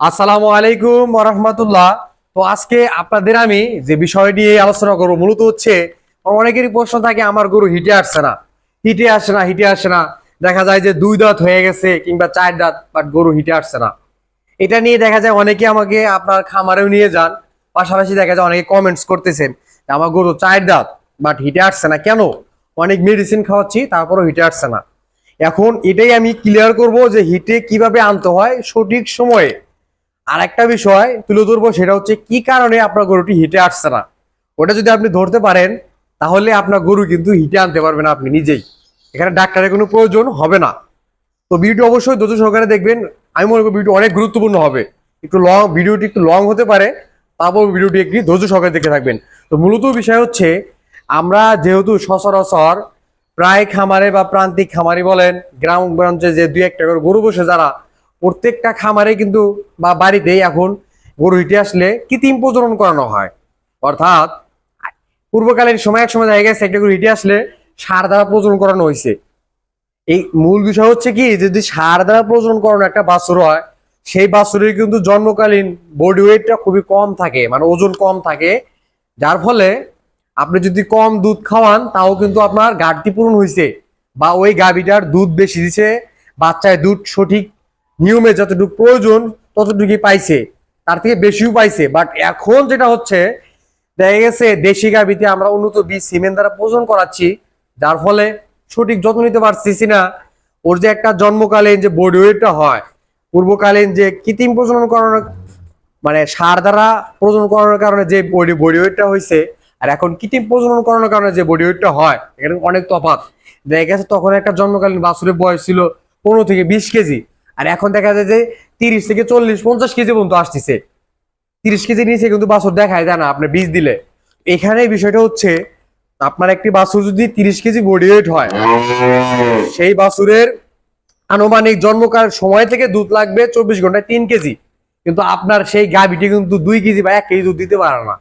আসসালামু আলাইকুম রহমতুল্লাহ তো আজকে আপনাদের আমি যে বিষয় নিয়ে আলোচনা করব মূলত হচ্ছে, অনেকেরই প্রশ্ন থাকে, আমার গরু হিটে আসছে না। হিটে আসে না, হিটে আসে না। দেখা যায় যে দুই দাঁত হয়ে গেছে কিংবা চার দাঁত বাট গরু হিটে আসছে না। এটা নিয়ে দেখা যায় অনেকে আমাকে আপনার খামারেও নিয়ে যান। পাশাপাশি দেখা যায় অনেকে কমেন্টস করতেছেন আমার গরু চার দাঁত বাট হিটে আসছে না। কেন? অনেক মেডিসিন খাওয়াচ্ছি, তারপরও হিটে আসছে না। এখন এটাই আমি ক্লিয়ার করব যে হিটে কীভাবে আনতে হয় সঠিক সময়ে। আর একটা বিষয় তুলে ধরবো, সেটা হচ্ছে কি কারণে আপনার গরুটি হিটে আসছে না? ওটা যদি আপনি ধরতে পারেন, তাহলে আপনার গরু কিন্তু হিটে আনতে পারবেন আপনি নিজেই। এখানে ডাক্তারের কোনো প্রয়োজন হবে না। তো ভিডিওটি অবশ্যই ধৈর্য সহকারে দেখবেন। আমি মনে করি ভিডিও অনেক গুরুত্বপূর্ণ হবে। একটু লং, ভিডিওটি একটু লং হতে পারে। তারপর ভিডিওটি একটি ধৈর্য সহকারে দেখে থাকবেন। তো মূলত বিষয় হচ্ছে, আমরা যেহেতু সচরাচর প্রায় খামারে বা প্রান্তিক খামারি বলেন গ্রামগঞ্জে যে দুই একটা করে গরু বসে যারা প্রত্যেকটা খামারে কিন্তু বা বাড়িতেই এখন গরু হিটে আসলে কৃত্রিম প্রজনন করানো হয়। অর্থাৎ পূর্বকালীন সময় এক সময় গেছে একটা গরু হিটে আসলে সার দ্বারা প্রজনন করানো হয়েছে। এই মূল বিষয় হচ্ছে কি, যদি সার দ্বারা প্রজনন করানো একটা বাছুর হয়, সেই বাছুরের কিন্তু জন্মকালীন বডি ওয়েটটা খুবই কম থাকে মানে ওজন কম থাকে। যার ফলে আপনি যদি কম দুধ খাওয়ান, তাও কিন্তু আপনার ঘাটতি পূরণ হয়েছে বা ওই গাভীটার দুধ বেশি দিছে, বাচ্চায় দুধ সঠিক নিয়মে যতটুকু প্রয়োজন, ততটুকুই পাইছে। তার থেকে বেশিও পাইছে। বাট এখন যেটা হচ্ছে, দেখা গেছে দেশি গাভীতে আমরা উন্নত বীজ সিমেন্ট দ্বারা প্রজন করাচ্ছি, যার ফলে সঠিক যত্ন নিতে পারতেছি না। ওর যে একটা জন্মকালীন যে বডি হয়, পূর্বকালীন যে কৃত্রিম প্রজনন করানোর মানে সার দ্বারা প্রজনন করানোর কারণে যে বডি বডি হয়েছে আর এখন কৃত্রিম প্রজনন করানোর কারণে যে বডি হয়, এখানে অনেক তফাৎ। দেখা গেছে তখন একটা জন্মকালীন বাছুরের বয়স ছিল পনেরো থেকে বিশ কেজি। আর এখন দেখা যায় যে তিরিশ থেকে চল্লিশ, পঞ্চাশ কেজি পর্যন্ত আসতেছে। তিরিশ কেজি নিচে কিন্তু বাছুর দেখায় যায় না, আপনি বীজ দিলে। এখানে বিষয়টা হচ্ছে, আপনার একটি বাছুর যদি তিরিশ কেজি বডি ওয়েট হয়, সেই বাছুরের আনুমানিক জন্মকাল সময় থেকে দুধ লাগবে চব্বিশ ঘন্টায় তিন কেজি। কিন্তু আপনার সেই গাভিটি কিন্তু দুই কেজি বা এক কেজি দুধ দিতে পারে না।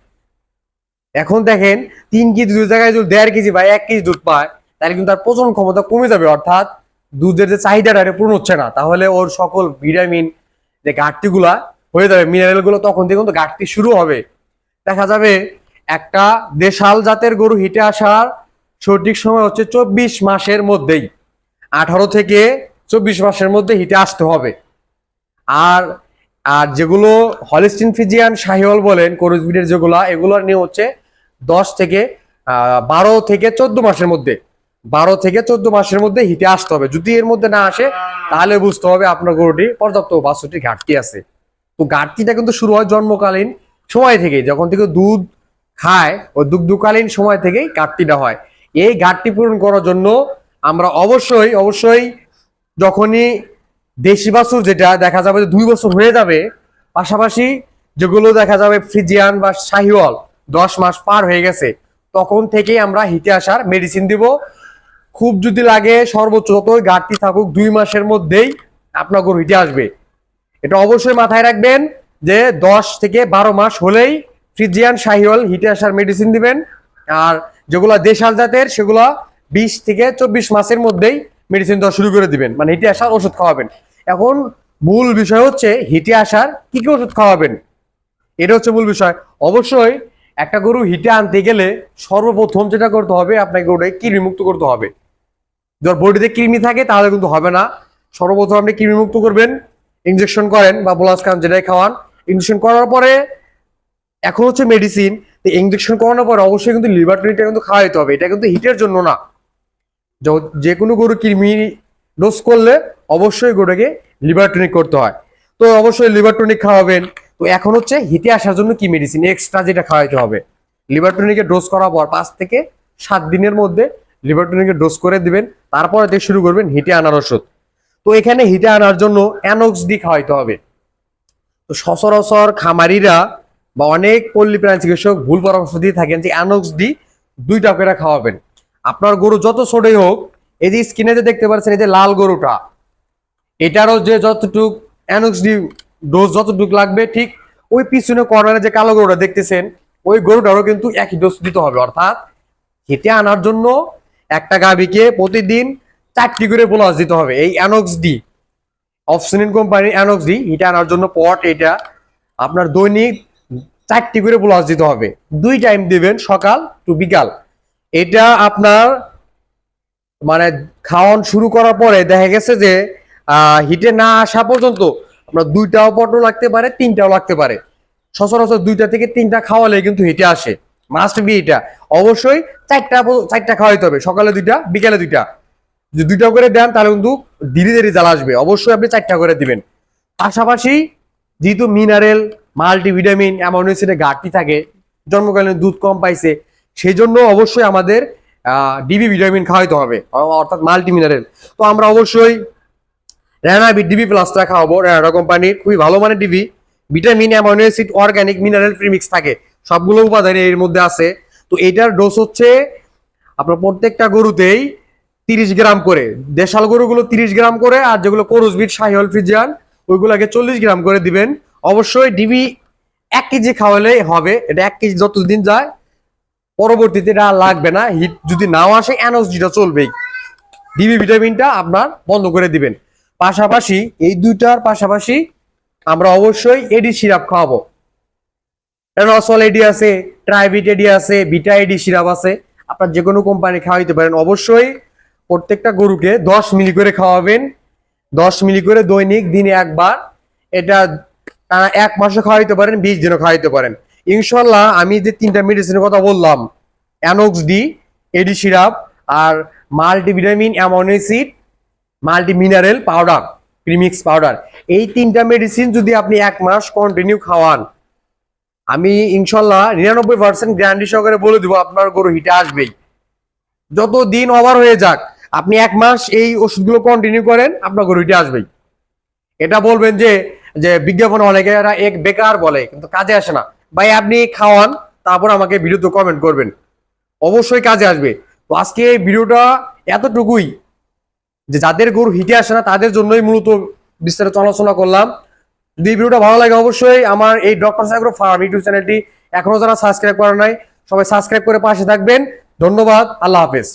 এখন দেখেন, তিন কেজি দুধ জায়গায় যদি দেড় কেজি বা এক কেজি দুধ পায়, তাহলে কিন্তু তার প্রজনন ক্ষমতা কমে যাবে, অর্থাৎ দুধের যে চাহিদাটা এটা পূরণ হচ্ছে না, তাহলে ওর সকল ভিটামিন যে ঘাটতিগুলা হয়ে যাবে মিনারেলগুলো তখন থেকে কিন্তু ঘাটতি শুরু হবে। দেখা যাবে একটা দেশাল জাতের গরু হিটে আসার সঠিক সময় হচ্ছে চব্বিশ মাসের মধ্যেই, আঠারো থেকে চব্বিশ মাসের মধ্যে হিটে আসতে হবে। আর আর যেগুলো হলিস্টিন ফিজিয়ান শাহিওয়াল বলেন কোরসবিডের যেগুলো, এগুলোর নিয়ে হচ্ছে দশ থেকে বারো থেকে চোদ্দ মাসের মধ্যে। বারো থেকে চোদ্দ মাসের মধ্যে হিটে আসতে হবে। যদি এর মধ্যে না আসে, তাহলে বুঝতে হবে আপনার গরুটি পর্যাপ্ত বাছুরটির ঘাটতি আছে। তো ঘাটতিটা কিন্তু শুরু হয় জন্মকালীন সময় থেকে যখন থেকে দুধ খায়, ও দুগ্ধকালীন সময় থেকেই ঘাটতিটা হয়। এই ঘাটতি পূরণ করার জন্য আমরা অবশ্যই অবশ্যই যখনই দেশি বাছুর যেটা দেখা যাবে যে দুই বছর হয়ে যাবে, পাশাপাশি যেগুলো দেখা যাবে ফ্রিজিয়ান বা শাহিওয়াল দশ মাস পার হয়ে গেছে, তখন থেকেই আমরা হিটে আসার মেডিসিন দিব। খুব যদি লাগে, সর্বোচ্চ যতই ঘাটতি থাকুক, দুই মাসের মধ্যেই আপনার গরু হিটে আসবে। এটা অবশ্যই মাথায় রাখবেন যে দশ থেকে বারো মাস হলেই ফ্রিজিয়ান শাহিওয়াল হিটে আসার মেডিসিন দিবেন। আর যেগুলো দেশাল জাতের, সেগুলো বিশ থেকে চব্বিশ মাসের মধ্যেই মেডিসিন দেওয়া শুরু করে দিবেন। মানে হিটে আসার ওষুধ খাওয়াবেন। এখন মূল বিষয় হচ্ছে হিটে আসার কি কি ওষুধ খাওয়াবেন? এটা হচ্ছে মূল বিষয়। অবশ্যই একটা গরু হিটে আনতে গেলে সর্বপ্রথম যেটা করতে হবে, আপনাকে গরুটাকে কৃমি মুক্ত করতে হবে। যদি বডিতে কৃমি থাকে, তাহলে কিন্তু হবে না। সর্বপ্রথম আপনি কৃমি মুক্ত করবেন ইনজেকশন করেন বা বোলাস খান, যেটাই খাওয়ান। ইনজেকশন করার পরে, এখন হচ্ছে মেডিসিন ইনজেকশন করানোর পরে অবশ্যই কিন্তু লিভার টনিকটা কিন্তু খাওয়াইতে হবে। এটা কিন্তু হিটের জন্য না। যে কোনো গরু কৃমি ডোজ করলে অবশ্যই গরুকে লিভার টনিক করতে হয়। তো অবশ্যই লিভার টনিক খাওয়াবেন। তো এখন হচ্ছে হিটে আসার জন্য কি মেডিসিন এক্সট্রা যেটা খাওয়াইতে হবে। লিভার টনিকের ডোজ করার পর পাঁচ থেকে সাত দিনের মধ্যে লিভার টনিকের ডোজ করে দিবেন। তারপরে দিয়ে শুরু করবেন হিটে আনার ওষুধ। তো এখানে হিটে আনার জন্য অ্যানক্স ডি খাওয়াইতে হবে। তো সচরাচর খামারিরা বা অনেক পল্লী প্রাণী চিকিৎসক ভুল পরামর্শ দিয়ে থাকেন যে অ্যানক্স ডি দুইটা করে খাওয়াবেন। আপনার গরু যত ছোটই হোক, এই যে স্কিনে যে দেখতে পাচ্ছেন এই যে লাল গরুটা, এটারও যে যতটুক অ্যানক্স ডি ডোজ যতটুক লাগবে, ঠিক ওই পিছনে কর্নারে যে কালো গরুটা দেখতেছেন, ওই গরুটারও কিন্তু একই ডোজ দিতে হবে। অর্থাৎ হেঁটে আনার জন্য একটা গাভীকে প্রতিদিন চারটি করে বোলাস দিতে হবে। এই অ্যানক্স ডি। অফসিনিন কোম্পানির অ্যানক্স ডি, এটা আনার জন্য পট এটা। আপনার দৈনিক চারটি করে ব্লাউজ দিতে হবে। দুই টাইম দিবেন, সকাল টু বিকাল। এটা আপনার মানে খাওয়ান শুরু করার পরে দেখা গেছে যে হিটে না আসা পর্যন্ত আপনার দুইটাও পটও লাগতে পারে, তিনটাও লাগতে পারে। সচরাচর দুইটা থেকে তিনটা খাওয়ালে কিন্তু হিটে আসে। মাস্ট বি এটা। অবশ্যই চারটা চারটা খাওয়াইতে হবে। সকালে দুইটা, বিকালে দুইটা। যদি দুইটা করে দেন, তাহলে কিন্তু ধীরে ধীরে জ্বালা আসবে। অবশ্যই আপনি চারটা করে দিবেন। পাশাপাশি যেহেতু মিনারেল মাল্টিভিটামিন অ্যামাইনো অ্যাসিডের ঘাটতি থাকে, জন্মকালীন দুধ কম পাইছে সেই জন্য অবশ্যই আমাদের ডিবি ভিটামিন খাওয়াইতে হবে। অর্থাৎ মাল্টি মিনারেল তো আমরা অবশ্যই রেনা ডিবি প্লাসটা খাওয়াবো। রেনা কোম্পানির খুবই ভালো মানের DB vitamin amino acid organic mineral premix থাকে। সবগুলো উপাদান এর মধ্যে আছে। তো এটার ডোজ হচ্ছে আপনার প্রত্যেকটা গরুতেই তিরিশ গ্রাম করে। দেশাল গরুগুলো তিরিশ গ্রাম করে আর যেগুলো কোরসবিট, শাহিওয়াল, ফ্রিজিয়ান, ওইগুলোকে চল্লিশ গ্রাম করে দিবেন। অবশ্যই ডিবি এক কেজি খাওয়ালে হবে। এটা এক কেজি যতদিন যায়, পরবর্তীতে এটা লাগবে না। হিট যদি নাও আসে অ্যানোসডিটা চলবেই। ডিবি ভিটামিনটা আপনার বন্ধ করে দিবেন। পাশাপাশি এই দুইটার পাশাপাশি আমরা অবশ্যই এডি সিরাপ খাওয়াবো। রসল এডি আছে ট্রাইবিট এডি আছে বিটা এডি সিরাপ আছে। আপনার যে কোনো কোম্পানি খাওয়াইতে পারেন। অবশ্যই প্রত্যেকটা গরুকে দশ মিলি করে খাওয়াবেন। দশ মিলি করে দৈনিক দিনে একবার। এটা এক মাসে খাওয়াইতে পারেন, বিশ দিনও খাওয়াইতে পারেন। ইনশাল্লাহ আমি যে তিনটা মেডিসিনের কথা বললাম অ্যানোক্স ডি এডি সিরাপ আর multivitamin amino acid multi mineral powder premix powder এই তিনটা মেডিসিন যদি আপনি এক মাস কন্টিনিউ খাওয়ান আমি ইনশাল্লাহ নিরানব্বই পার্সেন্ট গ্যারান্টি সহকারে বলে দিব, আপনার গরু হিটে আসবেই। যত দিন ওভার হয়ে যাক, আপনি এক মাস এই ওষুধগুলো কন্টিনিউ করেন, আপনার গরু হিটে আসবেই। এটা বলবেন যে যে বিজ্ঞাপন অনেকে এরা এক বেকার বলে, কিন্তু কাজে আসে না। ভাই, আপনি খাওয়ান, তারপর আমাকে ভিডিওতে কমেন্ট করবেন। অবশ্যই কাজে আসবে। তো আজকে এই ভিডিওটা এতটুকুই, যে যাদের গরু হিটে আসে না, তাদের জন্যই মূলত বিস্তারিত আলোচনা করলাম। যদি ভিডিওটা ভালো লাগে অবশ্যই আমার এই ডক্টর সাইগ্রো ফার্ম ইউটিউব চ্যানেলটি এখনও যারা সাবস্ক্রাইব করা নাই, সবাই সাবস্ক্রাইব করে পাশে থাকবেন। ধন্যবাদ, আল্লাহ হাফেজ।